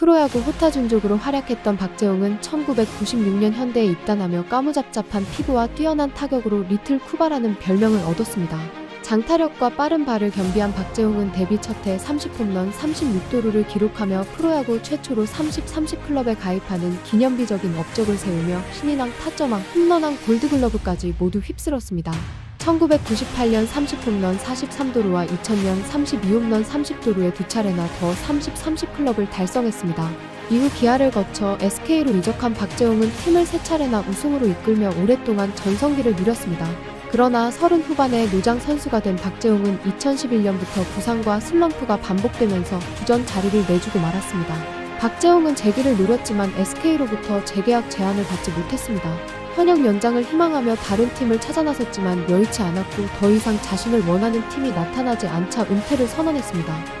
프로야구 호타준족으로 활약했던 박재홍은 1996년 현대에 입단하며 까무잡잡한 피부와 뛰어난 타격으로 리틀 쿠바라는 별명을 얻었습니다. 장타력과 빠른 발을 겸비한 박재홍은 데뷔 첫해 30홈런 36도루를 기록하며 프로야구 최초로 30-30 클럽에 가입하는 기념비적인 업적을 세우며 신인왕 타점왕 홈런왕 골드글러브까지 모두 휩쓸었습니다. 1998년 30홈런 43도루와 2000년 32홈런 30도루에 두 차례나 더 30-30 클럽을 달성했습니다. 이후 기아를 거쳐 SK로 이적한 박재홍은 팀을 세 차례나 우승으로 이끌며 오랫동안 전성기를 누렸습니다. 그러나 서른 후반에 노장 선수가 된 박재홍은 2011년부터 부상과 슬럼프가 반복되면서 부전 자리를 내주고 말았습니다. 박재홍은 재기를 노렸지만 SK로부터 재계약 제안을 받지 못했습니다. 현역 연장을 희망하며 다른 팀을 찾아 나섰지만 여의치 않았고 더 이상 자신을 원하는 팀이 나타나지 않자 은퇴를 선언했습니다.